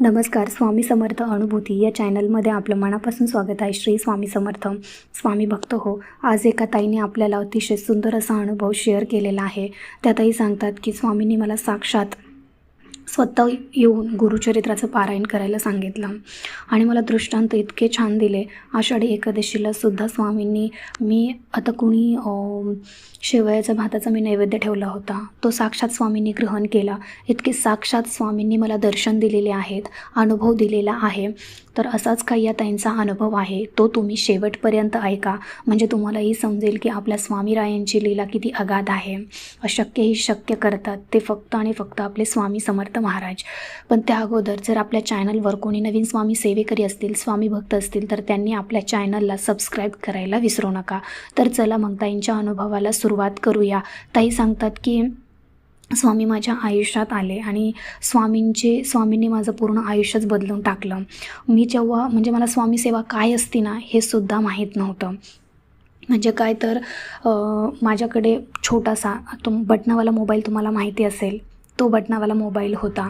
नमस्कार स्वामी समर्थ अनुभूती या चॅनलमध्ये आपलं मनापासून स्वागत आहे. श्री स्वामी समर्थ स्वामी भक्त हो. आज एका ताईने आपल्याला अतिशय सुंदर असा अनुभव शेअर केलेला आहे. त्या ताई सांगतात की स्वामींनी मला साक्षात स्वतः येऊन गुरुचरित्राचं पारायण करायला सांगितलं. आणि मला दृष्टांत इतके छान दिले. आषाढी एकादशीला सुद्धा स्वामींनी मी आता कुणी शेवयाच्या शेवयाचा भाताचा मी नैवेद्य ठेवला होता. तो साक्षात स्वामींनी ग्रहण केला. इतके साक्षात स्वामींनी मला दर्शन दिलेले आहेत अनुभव दिलेला आहे. तर असाच काही या ताईंचा अनुभव आहे. तो तुम्ही शेवटपर्यंत ऐका. म्हणजे तुम्हालाही समजेल की आपल्या स्वामीरायांची लीला किती अगाध आहे. अशक्यही शक्य करतात. ते फक्त आणि फक्त आपले स्वामी समर्थ महाराज. पण त्या अगोदर जर आपल्या चॅनलवर कोणी नवीन स्वामी सेवेकरी असतील स्वामी भक्त असतील तर त्यांनी आपल्या चॅनलला सबस्क्राईब करायला विसरू नका. तर चला मग ताईंच्या अनुभवाला सुरुवात करूया. ताई सांगतात की स्वामी माझ्या आयुष्यात आले आणि स्वामींचे स्वामींनी माझं पूर्ण आयुष्यच बदलून टाकलं. मी जेव्हा म्हणजे मला स्वामी सेवा काय असते ना हे सुद्धा माहीत नव्हतं. म्हणजे काय तर माझ्याकडे छोटासा तो बटनावाला मोबाईल तुम्हाला माहिती असेल. तो बटनावाला मोबाईल होता.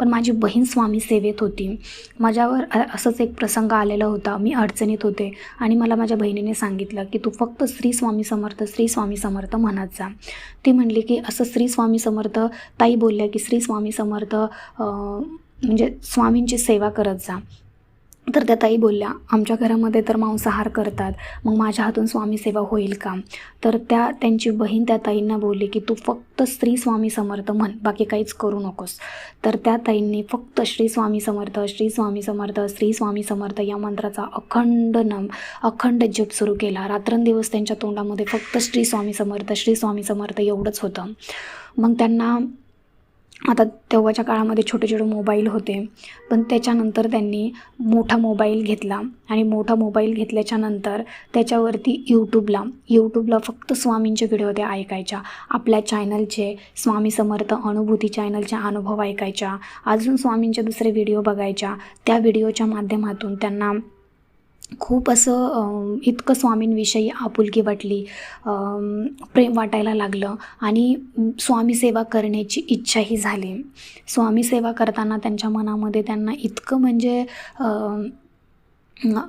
पण माझी बहीण स्वामी सेवेत होती. माझ्यावर असंच एक प्रसंग आलेला होता. मी अडचणीत होते आणि मला माझ्या बहिणीने सांगितलं की तू फक्त श्री स्वामी समर्थ श्री स्वामी समर्थ म्हणत जा. ती म्हणली की असं श्री स्वामी समर्थ ताई बोलल्या की श्री स्वामी समर्थ म्हणजे स्वामींची सेवा करत जा. तर त्या ताई बोलल्या आमच्या घरामध्ये तर मांसाहार करतात मग माझ्या हातून स्वामी सेवा होईल का? तर त्या त्यांची बहीण त्या ताईंना बोलली की तू फक्त श्री स्वामी समर्थ म्हण बाकी काहीच करू नकोस. तर त्या ताईंनी फक्त श्री स्वामी समर्थ श्री स्वामी समर्थ श्री स्वामी समर्थ या मंत्राचा अखंड नम अखंड जप सुरू केला. रात्रंदिवस त्यांच्या तोंडामध्ये फक्त श्री स्वामी समर्थ श्री स्वामी समर्थ एवढंच होतं. मग त्यांना आता तेव्हाच्या काळामध्ये छोटे छोटे मोबाईल होते पण त्याच्यानंतर त्यांनी मोठा मोबाईल घेतला आणि मोठा मोबाईल घेतल्याच्या नंतर त्याच्यावरती यूट्यूबला यूट्यूबला फक्त स्वामींचे व्हिडिओ त्या ऐकायच्या. आपल्या चॅनलचे स्वामी समर्थ अनुभूती चॅनलचे अनुभव ऐकायच्या. अजून स्वामींचे दुसरे व्हिडिओ बघायच्या. त्या व्हिडिओच्या माध्यमातून त्यांना खूप असं इतकं स्वामींविषयी आपुलकी वाटली प्रेम वाटायला लागलं आणि स्वामीसेवा स्वामी सेवा करण्याची इच्छाही झाली. स्वामी सेवा करताना त्यांच्या मनामध्ये त्यांना इतकं म्हणजे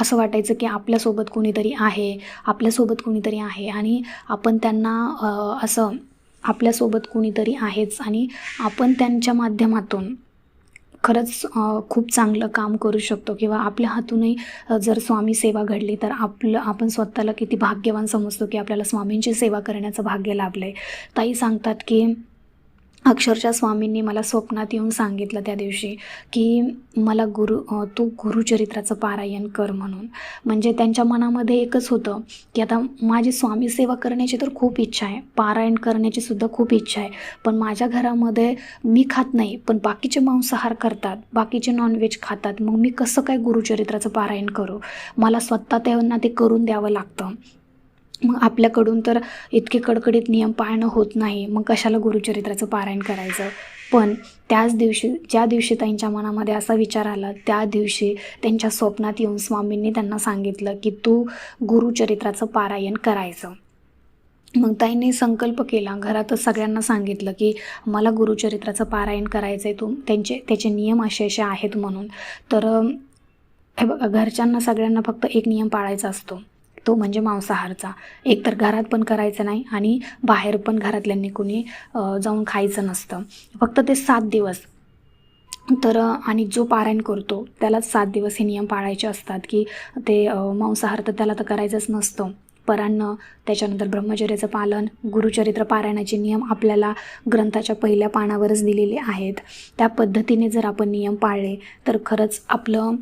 असं वाटायचं की आपल्यासोबत कोणीतरी आहे आपल्यासोबत कोणीतरी आहे आणि आपण त्यांना असं आपल्यासोबत कोणीतरी आहेच आणि आपण त्यांच्या माध्यमातून खरंच खूप चांगलं काम करू शकतो. किंवा आपल्या हातूनही जर स्वामी सेवा घडली तर आपलं आपण स्वतःला किती भाग्यवान समजतो की आपल्याला स्वामींची सेवा करण्याचं भाग्य लाभलं आहे ताई सांगतात की अक्षरशः स्वामींनी मला स्वप्नात येऊन सांगितलं त्या दिवशी की मला गुरु तू गुरुचरित्राचं पारायण कर म्हणून. म्हणजे त्यांच्या मनामध्ये एकच होतं की आता माझी स्वामी सेवा करण्याची तर खूप इच्छा आहे पारायण करण्याची सुद्धा खूप इच्छा आहे पण माझ्या घरामध्ये मी खात नाही पण बाकीचे मांसाहार करतात बाकीचे नॉनव्हेज खातात मग मी कसं काय गुरुचरित्राचं पारायण करू? मला स्वतः त्यांना ते करून द्यावं लागतं. मग आपल्याकडून तर इतके कडकडीत नियम पाळणं होत नाही. मग कशाला गुरुचरित्राचं पारायण करायचं? पण त्याच दिवशी ज्या दिवशी त्यांच्या मनामध्ये असा विचार आला त्या दिवशी त्यांच्या स्वप्नात येऊन स्वामींनी त्यांना सांगितलं की तू गुरुचरित्राचं पारायण करायचं. मग ताईंनी संकल्प केला घरातच सगळ्यांना सांगितलं की मला गुरुचरित्राचं पारायण करायचं आहे तू त्यांचे त्याचे नियम असे असे आहेत म्हणून. तर हे बघा घरच्यांना सगळ्यांना फक्त एक नियम पाळायचा असतो. तो म्हणजे मांसाहारचा. एकतर घरात पण करायचं नाही आणि बाहेर पण घरातल्यांनी कोणी जाऊन खायचं नसतं. फक्त ते सात दिवस. तर आणि जो पारायण करतो त्यालाच सात दिवस हे नियम पाळायचे असतात की ते मांसाहार तर त्याला तर करायचंच नसतं. परान्न त्याच्यानंतर ब्रह्मचर्याचं पालन गुरुचरित्र पारायणाचे नियम आपल्याला ग्रंथाच्या पहिल्या पानावरच दिलेले आहेत. त्या पद्धतीने जर आपण नियम पाळले तर खरंच आपलं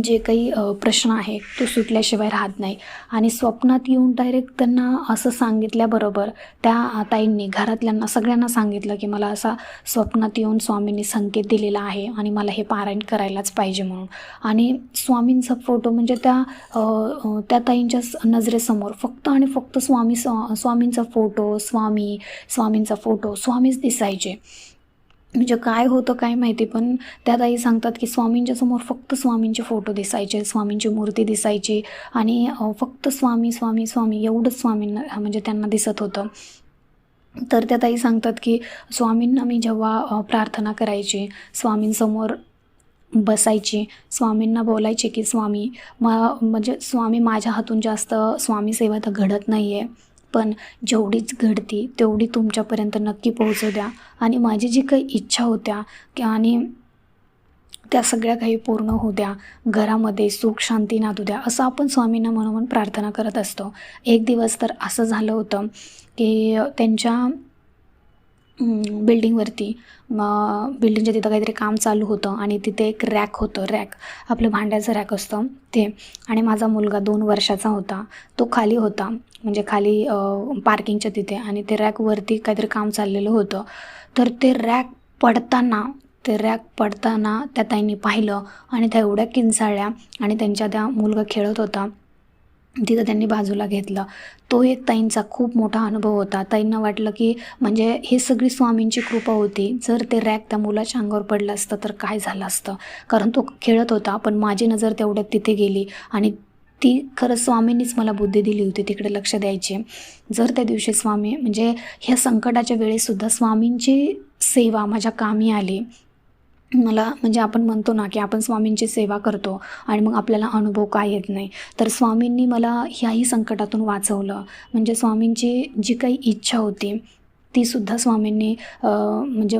जे काही प्रश्न आहे तो सुटल्याशिवाय राहत नाही. आणि स्वप्नात येऊन डायरेक्ट त्यांना असं सांगितल्याबरोबर त्या ताईंनी घरातल्यांना सगळ्यांना सांगितलं की मला असा स्वप्नात येऊन स्वामींनी संकेत दिलेला आहे आणि मला हे पारायण करायलाच पाहिजे म्हणून. आणि स्वामींचा फोटो म्हणजे त्या त्या ताईंच्या स- नजरेसमोर फक्त आणि फक्त स्वामी स्वा- स्वामींचा फोटो स्वामी स्वामींचा फोटो स्वामीच दिसायचे. म्हणजे काय होतं काय माहिती पण त्या ताई सांगतात की स्वामींच्या समोर फक्त स्वामींचे फोटो दिसायचे स्वामींची मूर्ती दिसायची आणि फक्त स्वामी स्वामी स्वामी एवढंच स्वामींना म्हणजे त्यांना दिसत होतं. तर त्या ताई सांगतात की स्वामींना मी जेव्हा प्रार्थना करायची स्वामींसमोर बसायची स्वामींना बोलायचे की स्वामी मा म्हणजे स्वामी माझ्या हातून जास्त स्वामी सेवा तर घडत नाही आहे पण जेवढीच घडती तेवढी तुमच्यापर्यंत नक्की पोहोचू द्या. आणि माझी जी काही इच्छा होत्या की आणि त्या सगळ्या काही पूर्ण होऊ द्या घरामध्ये सुख शांती नादू द्या असं आपण स्वामींना म्हणून प्रार्थना करत असतो. एक दिवस तर असं झालं होतं की त्यांच्या बिल्डिंगवरती मग बिल्डिंगच्या तिथं काहीतरी काम चालू होतं आणि तिथे एक रॅक होतं. रॅक आपलं भांड्याचं रॅक असतं ते. आणि माझा मुलगा दोन वर्षाचा होता. तो खाली होता. म्हणजे खाली पार्किंगच्या तिथे. आणि ते रॅकवरती काहीतरी काम चाललेलं होतं. तर ते रॅक पडताना ते रॅक पडताना त्या ताईंनी पाहिलं आणि त्या एवढ्या किंचाळल्या आणि त्यांच्या त्या मुलगा खेळत होता. तिथं त्यांनी बाजूला घेतलं. तो एक ताईंचा खूप मोठा अनुभव होता. ताईंना वाटलं की म्हणजे हे सगळी स्वामींची कृपा होती. जर ते रॅक त्या मुलाच्या अंगावर पडलं असतं तर काय झालं असतं? कारण तो खेळत होता पण माझी नजर तेवढ्यात तिथे गेली. आणि ती खरं स्वामींनीच मला बुद्धी दिली होती तिकडे लक्ष द्यायचे. जर त्या दिवशी स्वामी म्हणजे ह्या संकटाच्या वेळेसुद्धा स्वामींची सेवा माझ्या कामी आली. मला म्हणजे आपण म्हणतो ना की आपण स्वामींची सेवा करतो आणि मग आपल्याला अनुभव काय येत नाही. तर स्वामींनी मला ह्याही संकटातून वाचवलं. म्हणजे स्वामींची जी काही इच्छा होती तीसुद्धा स्वामींनी म्हणजे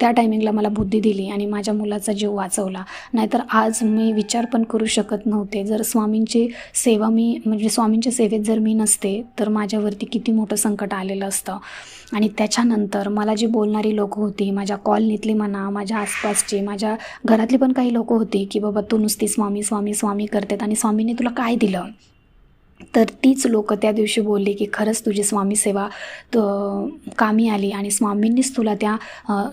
त्या टायमिंगला मला बुद्धी दिली आणि माझ्या मुलाचा जीव वाचवला. नाहीतर आज मी विचार पण करू शकत नव्हते. जर स्वामींची सेवा मी म्हणजे स्वामींच्या सेवेत जर मी नसते तर माझ्यावरती किती मोठं संकट आलेलं असतं. आणि त्याच्यानंतर मला जी बोलणारी लोकं होती माझ्या कॉलनीतली म्हणा माझ्या आसपासची माझ्या घरातली पण काही लोकं होती की बाबा तू नुसती स्वामी स्वामी स्वामी करतेत आणि स्वामींनी तुला काय दिलं? तर तीच लोक त्या दिवशी बोलली की खरंच तुझी स्वामी सेवा त कामी आली आणि स्वामींनीच तुला त्या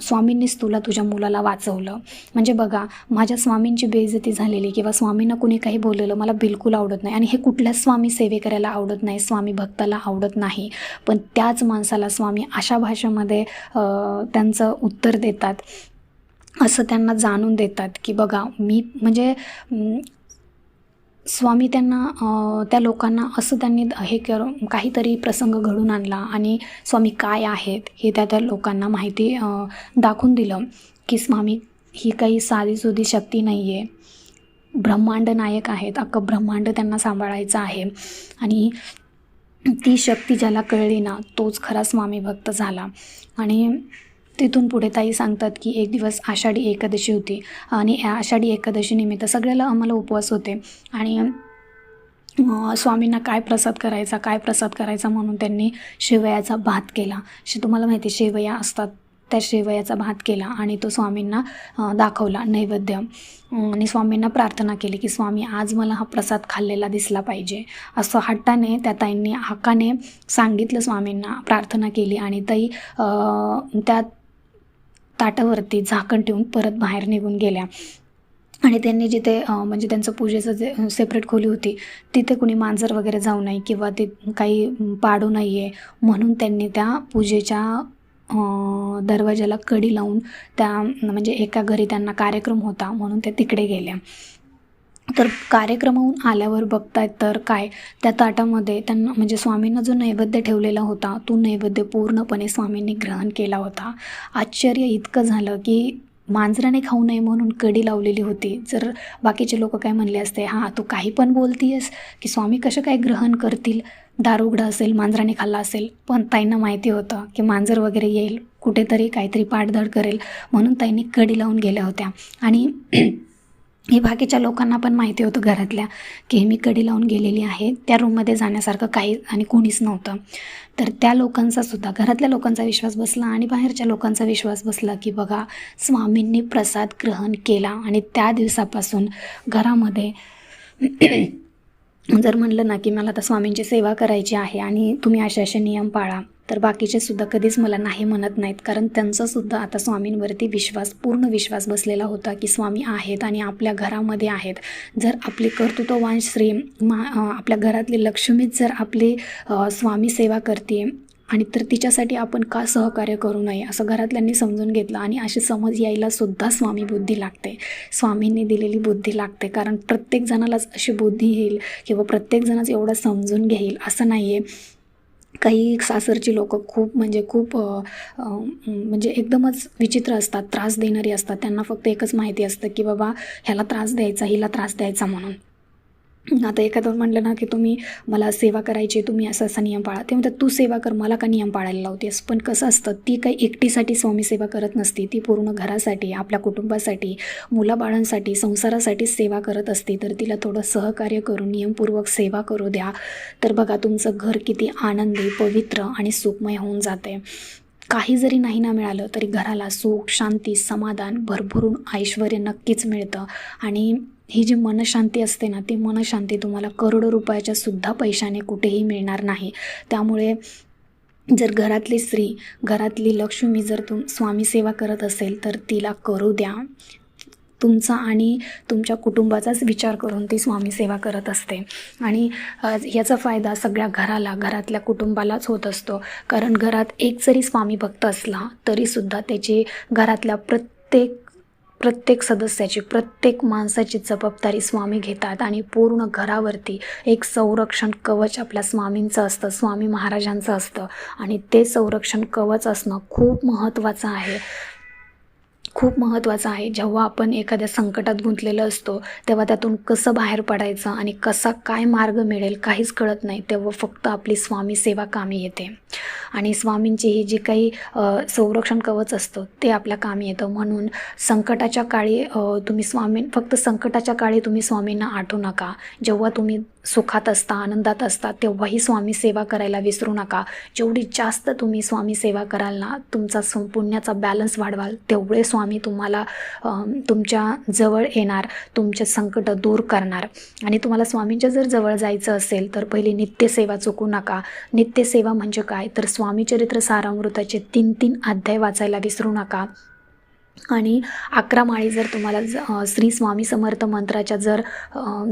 स्वामींनीच तुला तुझ्या मुलाला वाचवलं. म्हणजे बघा माझ्या स्वामींची बेइज्जती झालेली किंवा स्वामींना कुणी काही बोललेलं मला बिलकुल आवडत नाही आणि हे कुठल्याच स्वामी सेवे करायला आवडत नाही स्वामी भक्ताला आवडत नाही. पण त्याच माणसाला स्वामी अशा भाषेमध्ये त्यांचं उत्तर देतात असं त्यांना जाणून देतात की बघा मी म्हणजे स्वामी त्यांना त्या लोकांना असं त्यांनी हे कर काहीतरी प्रसंग घडून आणला आणि स्वामी काय आहेत हे त्या त्या लोकांना माहिती दाखवून दिलं की स्वामी ही काही साधीसुधी शक्ती नाही आहे ब्रह्मांड नायक आहेत. अख्खं ब्रह्मांड त्यांना सांभाळायचं आहे. आणि ती शक्ती ज्याला कळली ना तोच खरा स्वामी भक्त झाला. आणि तिथून पुढे ताई सांगतात की एक दिवस आषाढी एकादशी होती. आणि या आषाढी एकादशीनिमित्त सगळ्याला आम्हाला उपवास होते. आणि स्वामींना काय प्रसाद करायचा काय प्रसाद करायचा म्हणून त्यांनी शेवयाचा भात केला. शे तुम्हाला माहिती आहे, शेवया असतात त्या शेवयाचा भात केला आणि तो स्वामींना दाखवला नैवेद्य. आणि स्वामींना प्रार्थना केली की स्वामी आज मला हा प्रसाद खाल्लेला दिसला पाहिजे. असं हट्टाने त्या ताईंनी हाकाने सांगितलं स्वामींना प्रार्थना केली. आणि ताई त्यात त्या ताटावरती झाकण ठेवून परत बाहेर निघून गेल्या. आणि त्यांनी जिथे म्हणजे त्यांचं पूजेचं जे सेपरेट खोली होती तिथे कुणी मांजर वगैरे जाऊ नये किंवा ते काही पाडू नाही आहे म्हणून त्यांनी त्या पूजेच्या दरवाजाला कडी लावून त्या म्हणजे एका घरी त्यांना कार्यक्रम होता म्हणून ते तिकडे गेल्या. तर कार्यक्रमाहून आल्यावर बघतायत तर काय? त्या ताटामध्ये त्यांना म्हणजे स्वामींना जो नैवेद्य ठेवलेला होता तो नैवेद्य पूर्णपणे स्वामींनी ग्रहण केला होता. आश्चर्य इतकं झालं की मांजराने खाऊ नये म्हणून कडी लावलेली होती. जर बाकीचे लोक काय म्हणले असते हां तू काही पण बोलतीयस की स्वामी कसं काय ग्रहण करतील? दार उघडं असेल मांजराने खाल्ला असेल. पण ताईंना माहिती होतं की मांजर वगैरे येईल कुठेतरी काहीतरी पाठधड करेल म्हणून ताईंनी कडी लावून गेल्या होत्या. आणि हे बाकीच्या लोकांना पण माहिती होतं घरातल्या की हे मी कडी लावून गेलेली आहे. त्या रूममध्ये जाण्यासारखं काही आणि कोणीच नव्हतं. तर त्या लोकांचा सुद्धा घरातल्या लोकांचा विश्वास बसला आणि बाहेरच्या लोकांचा विश्वास बसला की बघा स्वामींनी प्रसाद ग्रहण केला आणि त्या दिवसापासून घरामध्ये जर म्हणलं ना की मला आता स्वामींची सेवा करायची आहे आणि तुम्ही असे असे नियम पाळा तर बाकीचे सुद्धा कधीच मला नाही म्हणत नाहीत. कारण त्यांचा सुद्धा आता स्वामींवरती विश्वास पूर्ण विश्वास बसलेला होता की स्वामी आहेत आणि आपल्या घरामध्ये आहेत. जर आपली कर्तृत्ववान श्री मा आपल्या घरातली लक्ष्मीच जर आपली स्वामी सेवा करते आणि तर तिच्यासाठी आपण का सहकार्य करू नये असं घरातल्यांनी समजून घेतलं आणि अशी समज यायला सुद्धा स्वामी बुद्धी लागते. स्वामींनी दिलेली बुद्धी लागते. कारण प्रत्येक जणालाच अशी बुद्धी येईल किंवा प्रत्येक जणच एवढं समजून घेईल असं नाही आहे काही सासरची लोकं खूप म्हणजे खूप म्हणजे एकदमच विचित्र असतात त्रास देणारी असतात. त्यांना फक्त एकच माहिती असतं की बाबा ह्याला त्रास द्यायचा हिला त्रास द्यायचा म्हणून. आता एखादं म्हटलं ना की तुम्ही मला सेवा करायची तुम्ही असा असा नियम पाळा. ते म्हणतात तू सेवा कर मला का नियम पाळायला लावतेस? पण कसं असतं ती काही एकटीसाठी स्वामी सेवा करत नसते. ती पूर्ण घरासाठी आपल्या कुटुंबासाठी मुलाबाळांसाठी संसारासाठी सेवा करत असते. तर तिला थोडं सहकार्य करून नियमपूर्वक सेवा करू द्या. तर बघा तुमचं घर किती आनंदी पवित्र आणि सुखमय होऊन जाते काही जरी नाही ना मिळालं तरी घराला सुख शांती समाधान भरभरून ऐश्वर नक्कीच मिळतं. आणि ही जी मनशांती असते ना ती मनशांती तुम्हाला करोडो रुपयाच्या सुद्धा पैशाने कुठेही मिळणार नाही. त्यामुळे जर घरातली स्त्री घरातली लक्ष्मी जर तुम स्वामी सेवा करत असेल तर तिला करू द्या. तुमचा आणि तुमच्या कुटुंबाचाच विचार करून ती स्वामी सेवा करत असते. आणि याचा फायदा सगळ्या घराला घरातल्या कुटुंबालाच होत असतो. कारण घरात एक जरी स्वामी भक्त असला तरीसुद्धा त्याची घरातल्या प्रत्येक प्रत्येक सदस्याची प्रत्येक माणसाची जबाबदारी स्वामी घेतात आणि पूर्ण घरावरती एक संरक्षण कवच आपल्या स्वामींचं असतं स्वामी महाराजांचं असतं. आणि ते संरक्षण कवच असणं खूप महत्त्वाचं आहे. खूप महत्त्वाचं आहे. जेव्हा आपण एखाद्या संकटात गुंतलेलं असतो तेव्हा त्यातून कसं बाहेर पडायचं आणि कसा काय मार्ग मिळेल काहीच कळत नाही तेव्हा फक्त आपली स्वामी सेवा कामी येते. आणि स्वामींची ही जी काही संरक्षण कवच असतं ते आपल्या कामी येतं. म्हणून संकटाच्या काळी तुम्ही स्वामी फक्त संकटाच्या काळी तुम्ही स्वामींना आठवू नका. जेव्हा तुम्ही सुखात असता आनंदात असता तेव्हाही स्वामी सेवा करायला विसरू नका. जेवढी जास्त तुम्ही स्वामी सेवा कराल ना तुमचा सं पुण्याचा बॅलन्स वाढवाल तेवढे स्वामी तुम्हाला तुमच्या जवळ येणार तुमचे संकट दूर करणार. आणि तुम्हाला स्वामींच्या जर जवळ जायचं असेल तर पहिली नित्यसेवा चुकू नका. नित्यसेवा म्हणजे काय? तर स्वामी चरित्र सारामृताचे तीन तीन अध्याय वाचायला विसरू नका. आणि अकरा माळी जर तुम्हाला ज श्री स्वामी समर्थ मंत्राच्या जर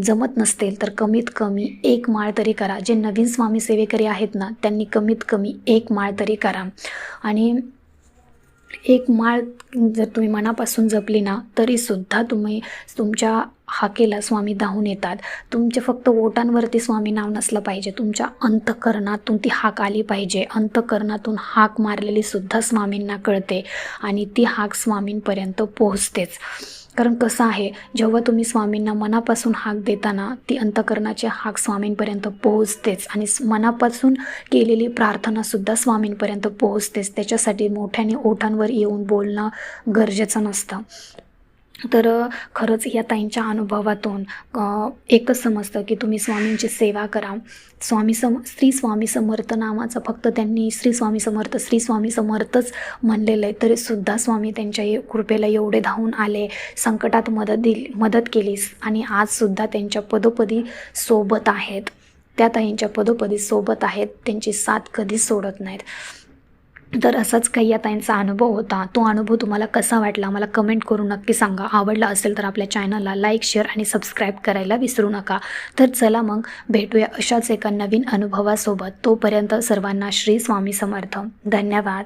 जमत नसतील तर कमीत कमी एक माळ तरी करा. जे नवीन स्वामी सेवेकरी आहेत ना त्यांनी कमीत कमी एक माळ तरी करा. आणि एक माळ जर तुम्ही मनापासून जपली ना तरीसुद्धा तुम्ही तुमच्या हाकेला स्वामी धावून येतात. तुमचे फक्त ओटांवरती स्वामी नाव नसलं पाहिजे. तुमच्या अंतकरणातून ती हाक आली पाहिजे. अंतकरणातून हाक मारलेली सुद्धा स्वामींना कळते आणि ती हाक स्वामींपर्यंत पोहोचतेच. कारण कसं आहे जेव्हा तुम्ही स्वामींना मनापासून हाक देताना ती अंतकरणाची हाक स्वामींपर्यंत पोहोचतेच आणि मनापासून केलेली प्रार्थनासुद्धा स्वामींपर्यंत पोहोचतेच. त्याच्यासाठी मोठ्याने ओठांवर येऊन बोलणं गरजेचं नसतं. तर खरंच या ताईंच्या अनुभवातून एकच समजतं की तुम्ही स्वामींची सेवा करा. स्वामी सम श्री स्वामी समर्थ नामाचं फक्त त्यांनी श्री स्वामी समर्थ श्री स्वामी समर्थच म्हणलेलं आहे तरीसुद्धा स्वामी त्यांच्या कृपेला एवढे धावून आले संकटात मदत दिली मदत केली आणि आजसुद्धा त्यांच्या पदोपदी सोबत आहेत. त्या ताईंच्या पदोपदी सोबत आहेत त्यांची साथ कधीच सोडत नाहीत. तर असाच काही या ताईंचा अनुभव होता. तो अनुभव तुम्हाला कसा वाटला? मला कमेंट करून नक्की सांगा. आवडला असेल तर आपल्या चॅनलला लाईक शेअर आणि सबस्क्राईब करायला विसरू नका. तर चला मग भेटूया अशाच एका नवीन अनुभवासोबत. तोपर्यंत सर्वांना श्री स्वामी समर्थ. धन्यवाद.